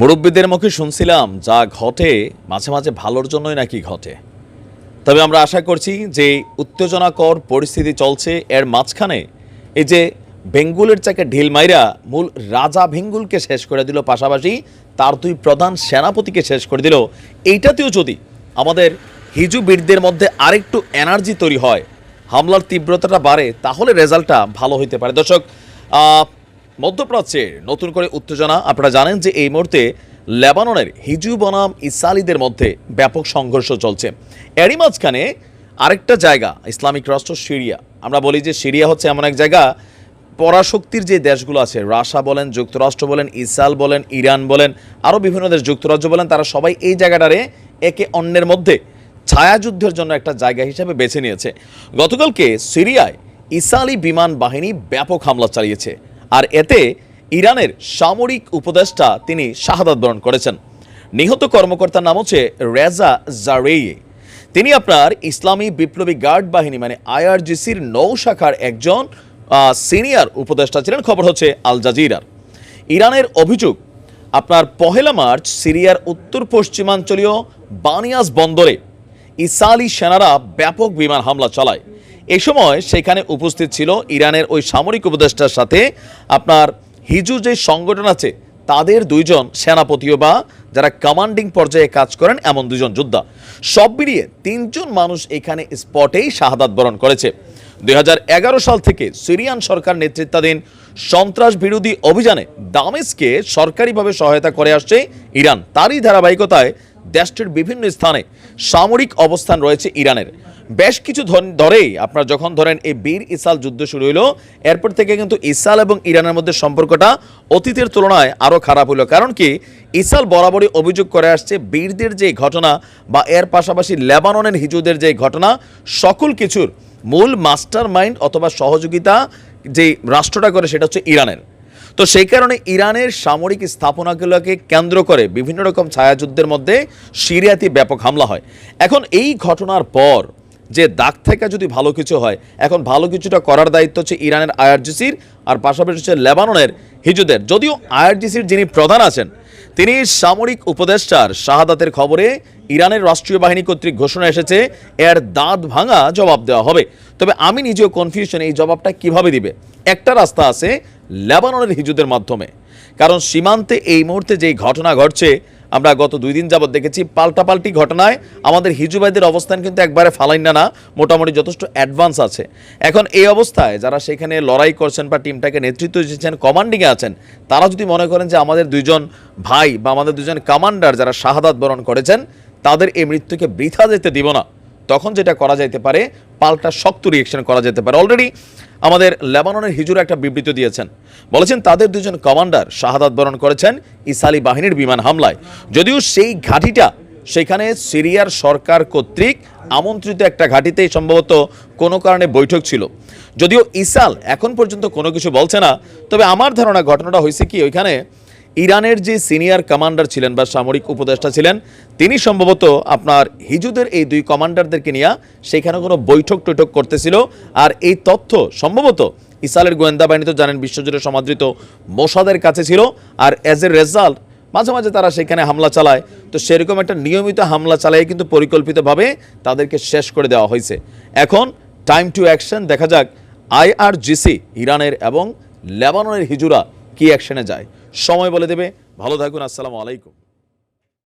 মুরব্বীদের মুখে শুনছিলাম, যা ঘটে মাঝে মাঝে ভালোর জন্যই নাকি ঘটে। তবে আমরা আশা করছি যে উত্তেজনাকর পরিস্থিতি চলছে, এর মাঝখানে এই যে বেঙ্গুলের চাকে ঢিল মাইরা মূল রাজা ভেঙ্গুলকে শেষ করে দিল, পাশাপাশি তার দুই প্রধান সেনাপতিকে শেষ করে দিল। এইটাতেও যদি আমাদের হিজু বীরদের মধ্যে আরেকটু এনার্জি তৈরি হয়, হামলার তীব্রতাটা বাড়ে, তাহলে রেজাল্টটা ভালো হইতে পারে। দর্শক আহ, মধ্যপ্রাচ্যে নতুন করে উত্তেজনা। আপনারা জানেন যে এই মুহূর্তে লেবাননের হিজু বনাম ইসালিদের মধ্যে ব্যাপক সংঘর্ষ চলছে। এরই মাঝখানে আরেকটা জায়গা ইসলামিক রাষ্ট্র সিরিয়া। আমরা বলি যে সিরিয়া হচ্ছে এমন এক জায়গা পরাশক্তির যে দেশগুলো আছে রাশা বলেন যুক্তরাষ্ট্র বলেন ইসরায়েল বলেন ইরান বলেন আরও বিভিন্ন দেশ যুক্তরাজ্য বলেন তারা সবাই এই জায়গাটারে একে অন্যের মধ্যে ছায়াযুদ্ধের জন্য একটা জায়গা হিসেবে বেছে নিয়েছে। গতকালকে সিরিয়ায় ইসালি বিমান বাহিনী ব্যাপক হামলা চালিয়েছে। আর এতে ইরানের সামরিক উপদেষ্টা তিনি শাহাদাত বরণ করেছেন। নিহত কর্মকর্তার নাম হচ্ছে রেজা জারেয়ে তিনি আপনার ইসলামী বিপ্লবী গার্ড বাহিনী মানে আইআরজিসির নৌ শাখার একজন সিনিয়র উপদেষ্টা ছিলেন। খবর হচ্ছে আল জাজিরার। ইরানের অভিযোগ, আপনার পহেলা মার্চ সিরিয়ার উত্তর পশ্চিমাঞ্চলীয় বানিয়াস বন্দরে ইসালি সেনারা ব্যাপক বিমান হামলা চালায়। এই সময় সেখানে উপস্থিত ছিল ইরানের ওই সামরিক উপদেষ্টার সাথে আপনার হিজু যে সংগঠন আছে, তাদের দুইজন সেনাপতিও বা যারা কমান্ডিং পর্যায়ে কাজ করেন, এমন দুজন যোদ্ধা। সব মিলিয়ে তিনজন মানুষ এখানে স্পটেই শাহাদাত বরণ করেছে। দুই হাজার এগারো সাল থেকে সিরিয়ান সরকার নেতৃত্বাধীন সন্ত্রাস বিরোধী অভিযানে দামেস্কে সরকারিভাবে সহায়তা করে আসছে ইরান। তারই ধারাবাহিকতায় দেশটির বিভিন্ন স্থানে সামরিক অবস্থান রয়েছে ইরানের। বেশ কিছু ধরেই আপনার যখন ধরেন এই বীর ইসাল যুদ্ধ শুরু হইল, এরপর থেকে কিন্তু ইসাল এবং ইরানের মধ্যে সম্পর্কটা অতীতের তুলনায় আরও খারাপ হলো কারণ কি? ইসাল বরাবরই অভিযোগ করে আসছে, বীরদের যে ঘটনা বা এর পাশাপাশি লেবাননের হিজুদের যে ঘটনা, সকল কিছুর মূল মাস্টার মাইন্ড অথবা সহযোগিতা যে রাষ্ট্রটা করে সেটা হচ্ছে ইরানের। তো সেই কারণে ইরানের সামরিক স্থাপনাগুলোকে কেন্দ্র করে বিভিন্ন রকম ছায়াযুদ্ধের মধ্যে সিরিয়াতে ব্যাপক হামলা হয়। এখন এই ঘটনার পর যে দাগ থেকে যদি ভালো কিছু হয়, এখন ভালো কিছুটা করার দায়িত্ব হচ্ছে ইরানের আইআরজিসির আর পাশাপাশি হচ্ছে লেবাননের হিজুদের। যদিও আইআরজিসির যিনি প্রধান আছেন তিনি সামরিক উপদেষ্টার শাহাদাতের খবরে ইরানের রাষ্ট্রীয় বাহিনী কর্তৃক ঘোষণা এসেছে, এর দাঁত ভাঙা জবাব দেওয়া হবে। তবে আমি নিজেও কনফিউশন এই জবাবটা কীভাবে দিবে? একটা রাস্তা আছে লেবাননের হিজুদের মাধ্যমে। কারণ সীমান্তে এই মুহূর্তে যেই ঘটনা ঘটছে আমরা গত দুই দিন যাবৎ দেখেছি পাল্টাপাল্টি ঘটনায় আমাদের হিজুবাইদের অবস্থান কিন্তু একবারে ফালাইন না না, মোটামুটি যথেষ্ট অ্যাডভান্স আছে। এখন এই অবস্থায় যারা সেখানে লড়াই করছেন বা টিমটাকে নেতৃত্ব দিচ্ছেন কমান্ডিংয়ে আছেন, তারা যদি মনে করেন যে আমাদের দুইজন ভাই বা আমাদের দুজন কমান্ডার যারা শাহাদাত বরণ করেছেন, তাদের এই মৃত্যুকে বৃথা যেতে দিব না। তখন যেটা করা যাইতে পারে, পাল্টা শক্ত রিয়েকশন করা যেতে পারে। অলরেডি আমাদের লেবাননের হিজুর একটা বিবৃতি দিয়েছেন। বলেছেন, তাদের দুজন কমান্ডার শাহাদাত বরণ করেছেন ইসালি বাহিনীর বিমান হামলায়। যদিও সেই ঘাঁটিটা সেখানে সিরিয়ার সরকার কর্তৃক আমন্ত্রিত একটা ঘাঁটিতেই সম্ভবত কোনো কারণে বৈঠক ছিল। যদিও ইসাল এখন পর্যন্ত কোনো কিছু বলছে না, তবে আমার ধারণা ঘটনাটা হয়েছে কি, ওইখানে ইরানের যে সিনিয়র কমান্ডার ছিলেন বা সামরিক উপদেষ্টা ছিলেন, তিনি সম্ভবত আপনার হিজুদের এই দুই কমান্ডারদেরকে নিয়ে সেখানে কোনো বৈঠক টৈঠক করতেছিল। আর এই তথ্য সম্ভবত ইসালের গোয়েন্দা বাহিনী তো জানেন বিশ্বজুড়ে সমাদৃত মোসাদের কাছে ছিল। আর অ্যাজ এ রেজাল্ট মাঝে মাঝে তারা সেখানে হামলা চালায়। তো সেরকম একটা নিয়মিত হামলা চালাই কিন্তু পরিকল্পিতভাবে তাদেরকে শেষ করে দেওয়া হয়েছে। এখন টাইম টু অ্যাকশন দেখা যাক আইআরজিসি ইরানের এবং লেবাননের হিজুরা কি অ্যাকশনে যায়। সময় বলে দেবে। ভালো থাকুন আসসালামু আলাইকুম।